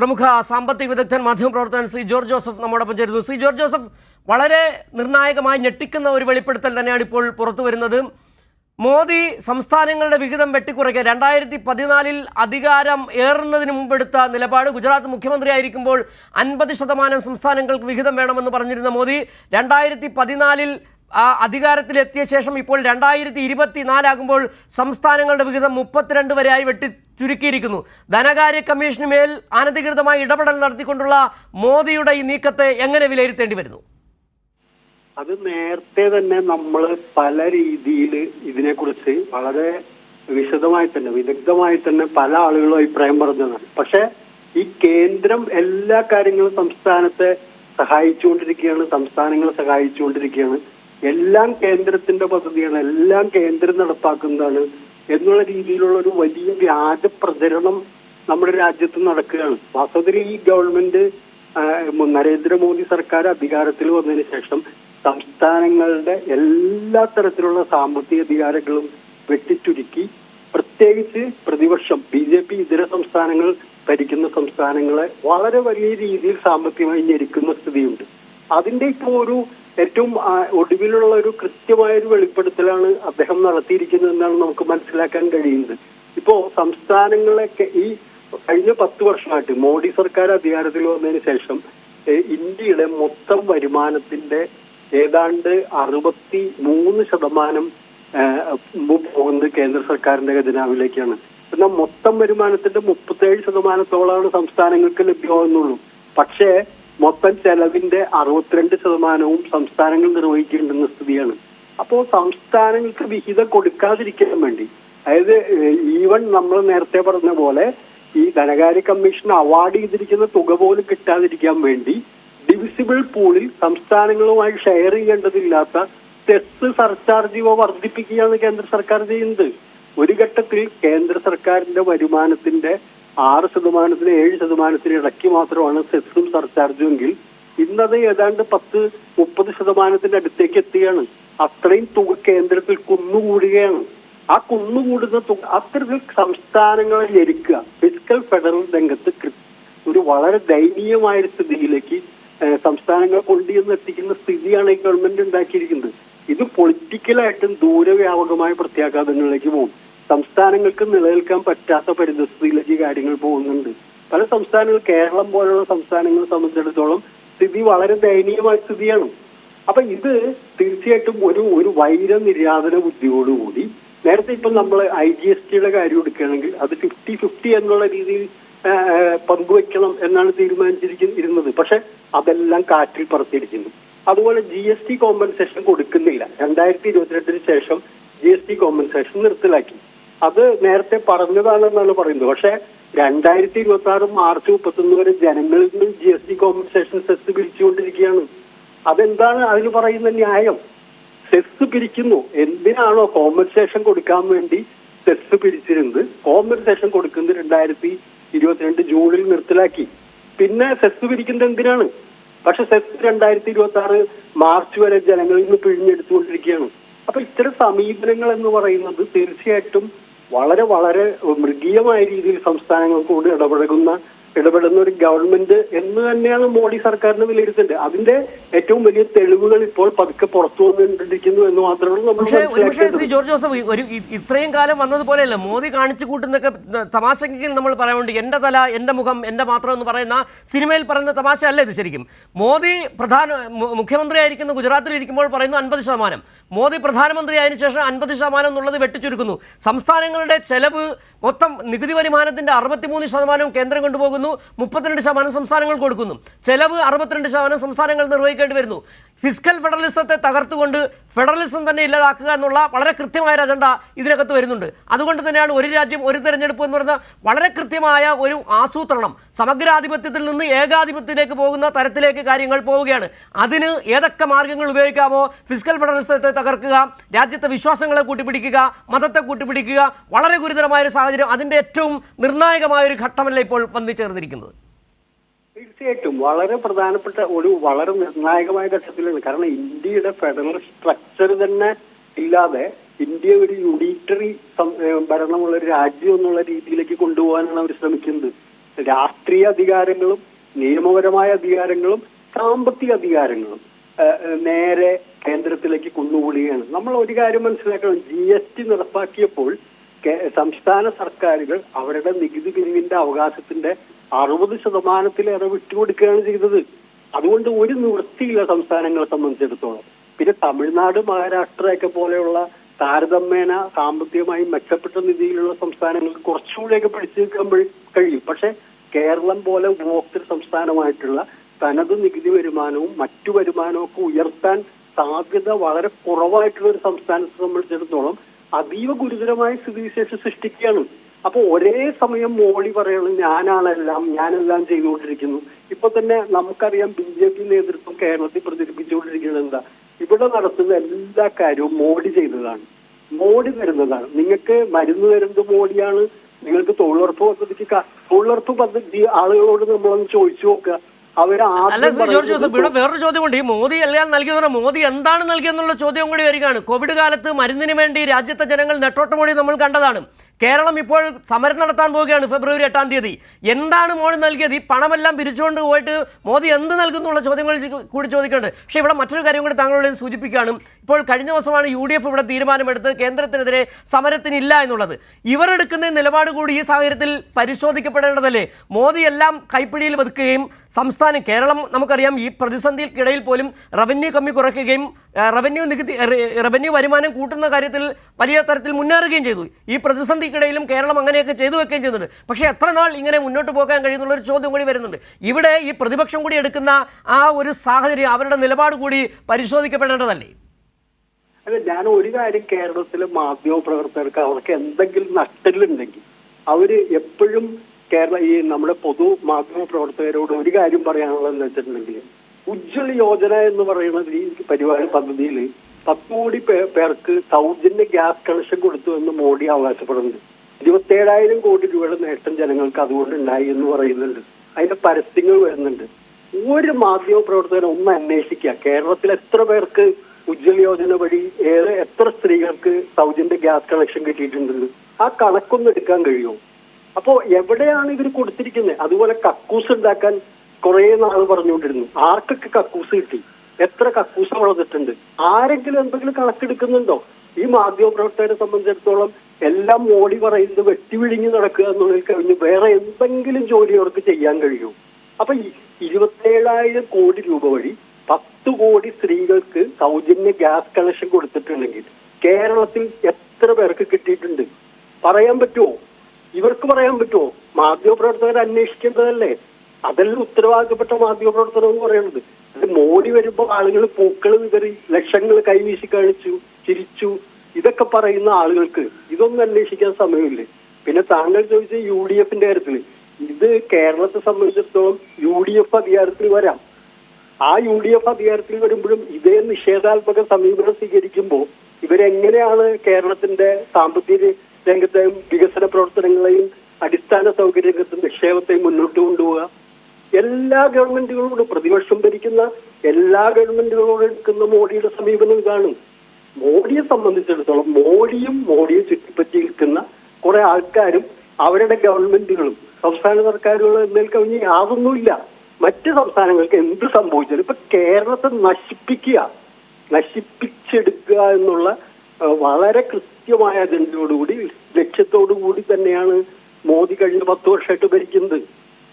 പ്രമുഖ സാമ്പത്തിക വിദഗ്ധൻ മാധ്യമപ്രവർത്തകൻ ശ്രീ ജോർജ് ജോസഫ് നമ്മോടൊപ്പം ചേരുന്നു. ശ്രീ ജോർജ് ജോസഫ് വളരെ നിർണായകമായി ഞെട്ടിക്കുന്ന ഒരു വെളിപ്പെടുത്തൽ തന്നെയാണ് ഇപ്പോൾ പുറത്തു വരുന്നത്. മോദി സംസ്ഥാനങ്ങളുടെ വിഹിതം വെട്ടിക്കുറയ്ക്കുക. രണ്ടായിരത്തി പതിനാലിൽ അധികാരം ഏറുന്നതിന് മുമ്പെടുത്ത നിലപാട് ഗുജറാത്ത് മുഖ്യമന്ത്രിയായിരിക്കുമ്പോൾ അൻപത് ശതമാനം സംസ്ഥാനങ്ങൾക്ക് വിഹിതം വേണമെന്ന് പറഞ്ഞിരുന്ന മോദി രണ്ടായിരത്തി പതിനാലിൽ അധികാരത്തിലെത്തിയ ശേഷം ഇപ്പോൾ രണ്ടായിരത്തി ഇരുപത്തിനാലാകുമ്പോൾ സംസ്ഥാനങ്ങളുടെ വിഹിതം മുപ്പത്തിരണ്ട് വരെയായി വെട്ടി ചുരുക്കിയിരിക്കുന്നു. ധനകാര്യ കമ്മീഷന് മേൽ അനധികൃതമായി ഇടപെടൽ നടത്തിക്കൊണ്ടുള്ള മോദിയുടെ ഈ നീക്കത്തെ എങ്ങനെ വിലയിരുത്തേണ്ടി വരുന്നു? അത് നേരത്തെ തന്നെ നമ്മൾ പല രീതിയിൽ ഇതിനെക്കുറിച്ച് വളരെ വിശദമായി തന്നെ വിദഗ്ധമായി തന്നെ പല ആളുകളും അഭിപ്രായം പറഞ്ഞതാണ്. പക്ഷെ ഈ കേന്ദ്രം എല്ലാ കാര്യങ്ങളും സംസ്ഥാനത്തെ സഹായിച്ചുകൊണ്ടിരിക്കുകയാണ് സംസ്ഥാനങ്ങളെ സഹായിച്ചുകൊണ്ടിരിക്കുകയാണ്. എല്ലാം കേന്ദ്രത്തിന്റെ പദ്ധതിയാണ് എല്ലാം കേന്ദ്രം നടപ്പാക്കുന്നതാണ് എന്നുള്ള രീതിയിലുള്ള ഒരു വലിയ വ്യാജ പ്രചരണം നമ്മുടെ രാജ്യത്ത് നടക്കുകയാണ്. വാസ്തവത്തിൽ ഈ ഗവൺമെന്റ് നരേന്ദ്രമോദി സർക്കാർ അധികാരത്തിൽ വന്നതിന് ശേഷം സംസ്ഥാനങ്ങളുടെ എല്ലാ തരത്തിലുള്ള സാമ്പത്തിക അധികാരങ്ങളും വെട്ടിച്ചുരുക്കി പ്രത്യേകിച്ച് പ്രതിപക്ഷം ബി ജെ പി ഇതര സംസ്ഥാനങ്ങൾ ഭരിക്കുന്ന സംസ്ഥാനങ്ങളെ വളരെ വലിയ രീതിയിൽ സാമ്പത്തികമായി ഞെരുക്കുന്ന സ്ഥിതിയുണ്ട്. അതിന്റെ ഇപ്പോൾ ഒരു ഏറ്റവും ഒടുവിലുള്ള ഒരു കൃത്യമായ ഒരു വെളിപ്പെടുത്തലാണ് അദ്ദേഹം നടത്തിയിരിക്കുന്നത് എന്നാണ് നമുക്ക് മനസ്സിലാക്കാൻ കഴിയുന്നത്. ഇപ്പോ സംസ്ഥാനങ്ങളൊക്കെ ഈ കഴിഞ്ഞ പത്ത് വർഷമായിട്ട് മോഡി സർക്കാർ അധികാരത്തിൽ വന്നതിന് ശേഷം ഇന്ത്യയുടെ മൊത്തം വരുമാനത്തിന്റെ ഏതാണ്ട് അറുപത്തി മൂന്ന് ശതമാനം പോകുന്നത് കേന്ദ്ര സർക്കാരിന്റെ ഖജനാവിലേക്കാണ്. എന്നാൽ മൊത്തം വരുമാനത്തിന്റെ മുപ്പത്തേഴ് ശതമാനത്തോളമാണ് സംസ്ഥാനങ്ങൾക്ക് ലഭ്യമാകുന്നുള്ളൂ. പക്ഷേ മൊത്തം ചെലവിന്റെ അറുപത്തിരണ്ട് ശതമാനവും സംസ്ഥാനങ്ങൾ നിർവഹിക്കേണ്ടുന്ന സ്ഥിതിയാണ്. അപ്പോൾ സംസ്ഥാനങ്ങൾക്ക് വിഹിതം കൊടുക്കാതിരിക്കാൻ വേണ്ടി അതായത് ഈവൻ നമ്മൾ നേരത്തെ പറഞ്ഞ പോലെ ഈ ധനകാര്യ കമ്മീഷൻ അവാർഡ് ചെയ്തിരിക്കുന്ന തുക പോലും കിട്ടാതിരിക്കാൻ വേണ്ടി ഡിവിസിബിൾ പൂളിൽ സംസ്ഥാനങ്ങളുമായി ഷെയർ ചെയ്യേണ്ടതില്ലാത്ത സെസ് സർചാർജ് ഇവ വർദ്ധിപ്പിക്കുകയാണ് കേന്ദ്ര സർക്കാർ ചെയ്യുന്നത്. ഒരു ഘട്ടത്തിൽ കേന്ദ്ര സർക്കാരിന്റെ വരുമാനത്തിന്റെ ആറ് ശതമാനത്തിന് ഏഴ് ശതമാനത്തിന് ഇടയ്ക്ക് മാത്രമാണ് സെസ്സും സർചാർജും എങ്കിൽ ഇന്നത് ഏതാണ്ട് പത്ത് മുപ്പത് ശതമാനത്തിന്റെ അടുത്തേക്ക് എത്തുകയാണ്. അത്രയും തുക കേന്ദ്രത്തിൽ കുന്നുകൂടുകയാണ്. ആ കുന്നുകൂടുന്ന തുക അത്തരത്തിൽ സംസ്ഥാനങ്ങളെ ഞെരുക്കുക. ഫിസിക്കൽ ഫെഡറൽ രംഗത്ത് ഒരു വളരെ ദയനീയമായ സ്ഥിതിയിലേക്ക് സംസ്ഥാനങ്ങൾ കൊണ്ടുചെന്ന് എത്തിക്കുന്ന സ്ഥിതിയാണ് ഈ ഗവൺമെന്റ് ഉണ്ടാക്കിയിരിക്കുന്നത്. ഇത് പൊളിറ്റിക്കലായിട്ടും ദൂരവ്യാപകമായ പ്രത്യാഘാതങ്ങളിലേക്ക് പോകും. സംസ്ഥാനങ്ങൾക്ക് നിലനിൽക്കാൻ പറ്റാത്ത പരിതസ്ഥിതിയിലേക്ക് കാര്യങ്ങൾ പോകുന്നുണ്ട്. പല സംസ്ഥാനങ്ങൾ കേരളം പോലുള്ള സംസ്ഥാനങ്ങളെ സംബന്ധിച്ചിടത്തോളം സ്ഥിതി വളരെ ദയനീയമായ സ്ഥിതിയാണ്. അപ്പൊ ഇത് തീർച്ചയായിട്ടും ഒരു ഒരു വൈര നിര്യാതന ബുദ്ധിയോടുകൂടി നേരത്തെ ഇപ്പം നമ്മൾ ഐ ജി എസ് ടിയുടെ കാര്യം എടുക്കുകയാണെങ്കിൽ അത് ഫിഫ്റ്റി ഫിഫ്റ്റി എന്നുള്ള രീതിയിൽ പങ്കുവെക്കണം എന്നാണ് തീരുമാനിച്ചിരിക്കുന്നത് പക്ഷെ അതെല്ലാം കാറ്റിൽ പറത്തിയിരിക്കുന്നു അതുപോലെ ജി എസ് ടി കോമ്പൻസേഷൻ കൊടുക്കുന്നില്ല. രണ്ടായിരത്തി ഇരുപത്തിരണ്ടിന് ശേഷം ജി എസ് ടി കോമ്പൻസേഷൻ നിർത്തലാക്കി. അത് നേരത്തെ പറഞ്ഞതാണെന്നാണ് പറയുന്നത്. പക്ഷേ രണ്ടായിരത്തി ഇരുപത്തി ആറ് മാർച്ച് മുപ്പത്തൊന്ന് വരെ ജനങ്ങളിൽ നിന്ന് G S T compensation cess പിരിച്ചുകൊണ്ടിരിക്കുകയാണ്. അതെന്താണ് അതിന് പറയുന്ന ന്യായം? സെസ് പിരിക്കുന്നു. എന്തിനാണോ കോമ്പൻസേഷൻ കൊടുക്കാൻ വേണ്ടി സെസ് പിരിച്ചിരുന്നത്? കോമ്പൻസേഷൻ കൊടുക്കുന്നത് രണ്ടായിരത്തി ഇരുപത്തിരണ്ട് ജൂണിൽ നിർത്തലാക്കി. പിന്നെ സെസ് പിരിക്കുന്നത് എന്തിനാണ്? പക്ഷെ സെസ് രണ്ടായിരത്തി ഇരുപത്തി ആറ് മാർച്ച് വരെ ജനങ്ങളിൽ നിന്ന് പിഴിഞ്ഞെടുത്തുകൊണ്ടിരിക്കുകയാണ്. അപ്പൊ ഇത്തരം സമീപനങ്ങൾ എന്ന് പറയുന്നത് തീർച്ചയായിട്ടും വളരെ വളരെ മൃഗീയമായ രീതിയിൽ സംസ്ഥാനങ്ങൾ കൂടി ഇടപഴകുന്ന ഇടപെടുന്ന ഒരു ഗവൺമെന്റ് എന്ന് തന്നെയാണ് മോഡി സർക്കാരിന് വിലയിരുത്തേണ്ടത്. അതിന്റെ ഏറ്റവും വലിയ തെളിവുകൾ ഇപ്പോൾ പതുക്കെ പുറത്തു വന്നുകൊണ്ടിരിക്കുന്നു എന്ന് മാത്രമേ നമ്മൾ ശ്രീ ജോർജ് ജോസഫ് ഒരു ഇത്രയും കാലം വന്നതുപോലെയല്ല മോദി കാണിച്ചു കൂട്ടുന്നൊക്കെ തമാശക്കെങ്കിൽ നമ്മൾ പറയാനുണ്ട് എന്റെ തല എന്റെ മുഖം എന്റെ മാത്രം എന്ന് പറയുന്ന സിനിമയിൽ പറയുന്ന തമാശ അല്ല ഇത് ശരിക്കും. മോദി പ്രധാന മുഖ്യമന്ത്രി മുഖ്യമന്ത്രിയായിരിക്കുന്ന ഗുജറാത്തിൽ ഇരിക്കുമ്പോൾ പറയുന്നു അൻപത് ശതമാനം. മോദി പ്രധാനമന്ത്രിയായതിനു ശേഷം അൻപത് ശതമാനം എന്നുള്ളത് വെട്ടിച്ചുരുക്കുന്നു. സംസ്ഥാനങ്ങളുടെ ചെലവ് മൊത്തം നികുതി വരുമാനത്തിന്റെ അറുപത്തിമൂന്ന് ശതമാനവും കേന്ദ്രം കൊണ്ടുപോകുന്നു. മുപ്പത്തിരണ്ട് ശതമാനം സംസ്ഥാനങ്ങൾ കൊടുക്കുന്നു. ചെലവ് അറുപത്തിരണ്ട് ശതമാനം സംസ്ഥാനങ്ങൾ നിർവഹിക്കേണ്ടി വരുന്നു. ഫിസിക്കൽ ഫെഡറലിസത്തെ തകർത്തുകൊണ്ട് ഫെഡറലിസം തന്നെ ഇല്ലാതാക്കുക എന്നുള്ള വളരെ കൃത്യമായ ഒരു അജണ്ട ഇതിനകത്ത് വരുന്നുണ്ട്. അതുകൊണ്ട് തന്നെയാണ് ഒരു രാജ്യം ഒരു തെരഞ്ഞെടുപ്പ് എന്ന് പറയുന്ന വളരെ കൃത്യമായ ഒരു ആസൂത്രണം. സമഗ്രാധിപത്യത്തിൽ നിന്ന് ഏകാധിപത്യത്തിലേക്ക് പോകുന്ന തരത്തിലേക്ക് കാര്യങ്ങൾ പോവുകയാണ്. അതിന് ഏതൊക്കെ മാർഗങ്ങൾ ഉപയോഗിക്കാമോ? ഫിസിക്കൽ ഫെഡറലിസത്തെ തകർക്കുക രാജ്യത്തെ വിശ്വാസങ്ങളെ കൂട്ടിപ്പിടിക്കുക മതത്തെ കൂട്ടിപ്പിടിക്കുക വളരെ ഗുരുതരമായ ഒരു സാഹചര്യം. അതിന്റെ ഏറ്റവും നിർണായകമായ ഒരു ഘട്ടമല്ല ഇപ്പോൾ വന്നു ചേർന്നിരിക്കുന്നത്. തീർച്ചയായിട്ടും വളരെ പ്രധാനപ്പെട്ട ഒരു വളരെ നിർണായകമായ ഘട്ടത്തിലാണ്. കാരണം ഇന്ത്യയുടെ ഫെഡറൽ സ്ട്രക്ചർ തന്നെ ഇല്ലാതെ ഇന്ത്യ ഒരു യൂണിറ്ററി ഭരണമുള്ള ഒരു രാജ്യം എന്നുള്ള രീതിയിലേക്ക് കൊണ്ടുപോകാനാണ് അവർ ശ്രമിക്കുന്നത്. രാഷ്ട്രീയ അധികാരങ്ങളും നിയമപരമായ അധികാരങ്ങളും സാമ്പത്തിക അധികാരങ്ങളും നേരെ കേന്ദ്രത്തിലേക്ക് കൊണ്ടുപോവുകയാണ്. നമ്മൾ ഒരു കാര്യം മനസ്സിലാക്കണം. ജി എസ് ടി നടപ്പാക്കിയപ്പോൾ സംസ്ഥാന സർക്കാരുകൾ അവരുടെ നികുതി പിരിവിന്റെ അവകാശത്തിന്റെ അറുപത് ശതമാനത്തിലേറെ വിട്ടുകൊടുക്കുകയാണ് ചെയ്തത്. അതുകൊണ്ട് ഒരു നിവൃത്തിയില്ല സംസ്ഥാനങ്ങളെ സംബന്ധിച്ചിടത്തോളം. പിന്നെ തമിഴ്നാട് മഹാരാഷ്ട്രയൊക്കെ പോലെയുള്ള താരതമ്യേന സാമ്പത്തികമായി മെച്ചപ്പെട്ട നിധിയിലുള്ള സംസ്ഥാനങ്ങൾക്ക് കുറച്ചുകൂടെയൊക്കെ പിടിച്ചു നിൽക്കാൻ കഴി- കഴിയും. പക്ഷെ കേരളം പോലെ ഉപഭോക്തൃ സംസ്ഥാനമായിട്ടുള്ള തനത് നികുതി വരുമാനവും മറ്റു വരുമാനവും ഒക്കെ ഉയർത്താൻ സാധ്യത വളരെ കുറവായിട്ടുള്ള ഒരു സംസ്ഥാനത്തെ സംബന്ധിച്ചിടത്തോളം അതീവ ഗുരുതരമായ സ്ഥിതിവിശേഷം സൃഷ്ടിക്കുകയാണ്. അപ്പോൾ ഒരേ സമയം മോഡി പറയുന്നത് ഞാനാണെല്ലാം ഞാനെല്ലാം ചെയ്തുകൊണ്ടിരിക്കുന്നു. ഇപ്പൊ തന്നെ നമുക്കറിയാം ബി ജെ പി നേതൃത്വം കേരളത്തിൽ പ്രചരിപ്പിച്ചുകൊണ്ടിരിക്കുന്നത് എന്താ? ഇവിടെ നടത്തുന്ന എല്ലാ കാര്യവും മോഡി ചെയ്തതാണ്. മോഡി തരുന്നതാണ്. നിങ്ങൾക്ക് മരുന്ന് തരുന്നത് മോഡിയാണ്. നിങ്ങൾക്ക് തൊഴിലുറപ്പ് പദ്ധതിക്ക് തൊഴിലുറപ്പ് പദ്ധതി ആളുകളോട് നമ്മളൊന്ന് ചോദിച്ചു നോക്കുക. അല്ല ശ്രീ ജോർജ് ജോസഫ് ഇവിടെ വേറൊരു ചോദ്യമുണ്ട് ഈ മോദി എല്ലാം നൽകിയെന്ന് മോദി എന്താണ് നൽകിയെന്നുള്ള ചോദ്യം കൂടി വരികയാണ്. കോവിഡ് കാലത്ത് മരുന്നിന് വേണ്ടി രാജ്യത്തെ ജനങ്ങൾ നെട്ടോട്ടമോടി നമ്മൾ കണ്ടതാണ്. കേരളം ഇപ്പോൾ സമരം നടത്താൻ പോവുകയാണ് ഫെബ്രുവരി എട്ടാം തീയതി. എന്താണ് മോഡി നൽകിയത്? ഈ പണമെല്ലാം പിരിച്ചുകൊണ്ട് പോയിട്ട് മോദി എന്ത് നൽകുന്നുള്ള ചോദ്യങ്ങൾ കൂടി ചോദിക്കുന്നുണ്ട്. പക്ഷേ ഇവിടെ മറ്റൊരു കാര്യം കൂടി താങ്കളോട് സൂചിപ്പിക്കുകയാണ്. ഇപ്പോൾ കഴിഞ്ഞ ദിവസമാണ് യു ഡി എഫ് ഇവിടെ തീരുമാനമെടുത്ത് കേന്ദ്രത്തിനെതിരെ സമരത്തിനില്ല എന്നുള്ളത്. ഇവരെടുക്കുന്ന നിലപാട് കൂടി ഈ സാഹചര്യത്തിൽ പരിശോധിക്കപ്പെടേണ്ടതല്ലേ? മോദി എല്ലാം കൈപ്പിടിയിൽ വെക്കുകയും സംസ്ഥാനം കേരളം നമുക്കറിയാം. ഈ പ്രതിസന്ധിക്കിടയിൽ പോലും റവന്യൂ കമ്മി കുറയ്ക്കുകയും റവന്യൂ നികുതി റവന്യൂ വരുമാനം കൂട്ടുന്ന കാര്യത്തിൽ വലിയ തരത്തിൽ മുന്നേറുകയും ചെയ്തു. ഈ പ്രതിസന്ധിക്കിടയിലും കേരളം അങ്ങനെയൊക്കെ ചെയ്തു വെക്കുകയും ചെയ്യുന്നുണ്ട്. പക്ഷേ എത്ര നാൾ ഇങ്ങനെ മുന്നോട്ട് പോകാൻ കഴിയുന്നുള്ള ഒരു ചോദ്യം കൂടി വരുന്നുണ്ട്. ഇവിടെ ഈ പ്രതിപക്ഷം കൂടി എടുക്കുന്ന ആ ഒരു സാഹചര്യം അവരുടെ നിലപാട് കൂടി പരിശോധിക്കപ്പെടേണ്ടതല്ലേ? അല്ല ഞാൻ ഒരു കാര്യം കേരളത്തിലെ മാധ്യമ പ്രവർത്തകർക്ക് അവർക്ക് എന്തെങ്കിലും നഷ്ടലുണ്ടെങ്കിൽ അവർ എപ്പോഴും കേരള ഈ നമ്മുടെ പൊതു മാധ്യമ പ്രവർത്തകരോട് ഒരു കാര്യം പറയാനുള്ളതെന്ന് വെച്ചിട്ടുണ്ടെങ്കിൽ ഉജ്ജ്വൽ യോജന എന്ന് പറയുന്ന ഈ പരിപാടി പദ്ധതിയിൽ പത്ത് കോടി പേർക്ക് സൗജന്യ ഗ്യാസ് കണക്ഷൻ കൊടുത്തു എന്ന് മോഡി അവകാശപ്പെടുന്നുണ്ട്. ഇരുപത്തേഴായിരം കോടി രൂപയുടെ നേട്ടം ജനങ്ങൾക്ക് അതുകൊണ്ട് ഉണ്ടായി എന്ന് പറയുന്നുണ്ട്. അതിന്റെ പരസ്യങ്ങൾ വരുന്നുണ്ട്. ഒരു മാധ്യമ പ്രവർത്തകനെ ഒന്ന് അന്വേഷിക്കുക. കേരളത്തിൽ എത്ര പേർക്ക് ഉജ്ജ്വല യോജന വഴി ഏറെ എത്ര സ്ത്രീകൾക്ക് സൗജന്യ ഗ്യാസ് കണക്ഷൻ കിട്ടിയിട്ടുണ്ടെന്ന് ആ കണക്കൊന്നും എടുക്കാൻ കഴിയുമോ? അപ്പോ എവിടെയാണ് ഇവർ കൊടുത്തിരിക്കുന്നത് അതുപോലെ കക്കൂസ് ഉണ്ടാക്കാൻ കുറെ നാൾ പറഞ്ഞുകൊണ്ടിരുന്നു. ആർക്കൊക്കെ കക്കൂസ് കിട്ടി? എത്ര കക്കൂസ് വളർന്നിട്ടുണ്ട് ആരെങ്കിലും എന്തെങ്കിലും കണക്കെടുക്കുന്നുണ്ടോ ഈ മാധ്യമപ്രവർത്തകരെ സംബന്ധിച്ചിടത്തോളം എല്ലാം മോഡി പറയുന്നത് വെട്ടിവിഴിഞ്ഞ് നടക്കുക എന്നുള്ളതിൽ കഴിഞ്ഞ് വേറെ എന്തെങ്കിലും ജോലി അവർക്ക് ചെയ്യാൻ കഴിയൂ. അപ്പൊ ഇരുപത്തേഴായിരം കോടി രൂപ വഴി പത്ത് കോടി സ്ത്രീകൾക്ക് സൗജന്യ ഗ്യാസ് കണക്ഷൻ കൊടുത്തിട്ടുണ്ടെങ്കിൽ കേരളത്തിൽ എത്ര പേർക്ക് കിട്ടിയിട്ടുണ്ട്? പറയാൻ പറ്റുമോ ഇവർക്ക് പറയാൻ പറ്റുമോ? മാധ്യമപ്രവർത്തകർ അന്വേഷിക്കേണ്ടതല്ലേ? അതല്ല ഉത്തരവാദിത്തപ്പെട്ട മാധ്യമപ്രവർത്തനം എന്ന് പറയുന്നത് അത് മോഡി വരുമ്പോൾ ആളുകൾ പൂക്കൾ വിതറി ലക്ഷങ്ങൾ കൈവീശി കാണിച്ചു ചിരിച്ചു ഇതൊക്കെ പറയുന്ന ആളുകൾക്ക് ഇതൊന്നും അന്വേഷിക്കാൻ സമയമില്ല? പിന്നെ താങ്കൾ ചോദിച്ച യു ഡി എഫിന്റെ കാര്യത്തിൽ ഇത് കേരളത്തെ സംബന്ധിച്ചിടത്തോളം യു ഡി എഫ് അധികാരത്തിൽ വരാം. ആ യു ഡി എഫ് അധികാരത്തിൽ വരുമ്പോഴും ഇതേ നിഷേധാത്മക സമീപനം സ്വീകരിക്കുമ്പോൾ ഇവരെങ്ങനെയാണ് കേരളത്തിന്റെ സാമ്പത്തിക രംഗത്തെയും വികസന പ്രവർത്തനങ്ങളെയും അടിസ്ഥാന സൗകര്യ രംഗത്തും നിക്ഷേപത്തെയും മുന്നോട്ട് കൊണ്ടുപോവുക. എല്ലാ ഗവൺമെന്റുകളോടും പ്രതിപക്ഷം ഭരിക്കുന്ന എല്ലാ ഗവൺമെന്റുകളോടും എടുക്കുന്ന മോഡിയുടെ സമീപനം ഇതാണ്. മോഡിയെ സംബന്ധിച്ചിടത്തോളം മോഡിയും മോഡിയെ ചുറ്റിപ്പറ്റി നിൽക്കുന്ന കുറെ ആൾക്കാരും അവരുടെ ഗവൺമെന്റുകളും സംസ്ഥാന സർക്കാരുകളും എന്നേൽ കവിഞ്ഞ് യാതൊന്നുമില്ല. മറ്റ് സംസ്ഥാനങ്ങൾക്ക് എന്ത് സംഭവിച്ചാലും ഇപ്പൊ കേരളത്തെ നശിപ്പിക്കുക നശിപ്പിച്ചെടുക്കുക എന്നുള്ള വളരെ കൃത്യമായ അജണ്ടയോടുകൂടി ലക്ഷ്യത്തോടു കൂടി തന്നെയാണ് മോദി കഴിഞ്ഞ പത്ത് വർഷമായിട്ട് ഭരിക്കുന്നത്.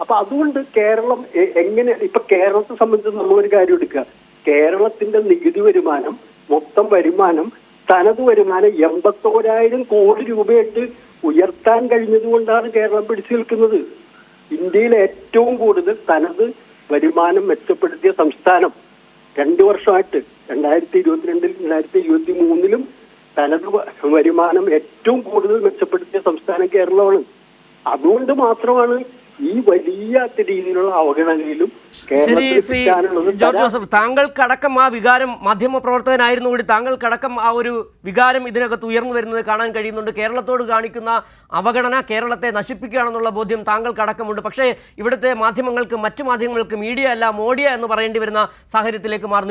അപ്പൊ അതുകൊണ്ട് കേരളം എങ്ങനെ ഇപ്പൊ കേരളത്തെ സംബന്ധിച്ച് നമ്മളൊരു കാര്യം എടുക്കുക. കേരളത്തിന്റെ നികുതി വരുമാനം മൊത്തം വരുമാനം തനത് വരുമാനം എൺപത്തോരായിരം കോടി രൂപയായിട്ട് ഉയർത്താൻ കഴിഞ്ഞതുകൊണ്ടാണ് കേരളം പിടിച്ചു നിൽക്കുന്നത്. ഇന്ത്യയിൽ ഏറ്റവും കൂടുതൽ തനത് വരുമാനം മെച്ചപ്പെടുത്തിയ സംസ്ഥാനം. രണ്ടു വർഷമായിട്ട് രണ്ടായിരത്തി ഇരുപത്തിരണ്ടിൽ രണ്ടായിരത്തി ഇരുപത്തി മൂന്നിലും തനത് വരുമാനം ഏറ്റവും കൂടുതൽ മെച്ചപ്പെടുത്തിയ സംസ്ഥാനം കേരളമാണ്. അതുകൊണ്ട് മാത്രമാണ് ഈ വലിയ രീതിയിലുള്ള അവഗണനയിലും ശരി ശ്രീ ജോർജ് ജോസഫ് താങ്കൾക്കടക്കം ആ വികാരം മാധ്യമ പ്രവർത്തകനായിരുന്നു കൂടി താങ്കൾക്കടക്കം ആ ഒരു വികാരം ഇതിനകത്ത് ഉയർന്നു വരുന്നത് കാണാൻ കഴിയുന്നുണ്ട്. കേരളത്തോട് കാണിക്കുന്ന അവഗണന കേരളത്തെ നശിപ്പിക്കുകയാണെന്നുള്ള ബോധ്യം താങ്കൾക്കടക്കമുണ്ട്. പക്ഷേ ഇവിടുത്തെ മാധ്യമങ്ങൾക്ക് മറ്റു മാധ്യമങ്ങൾക്ക് മീഡിയ അല്ല മോഡിയ എന്ന് പറയേണ്ടി വരുന്ന സാഹചര്യത്തിലേക്ക് മാറുന്നു.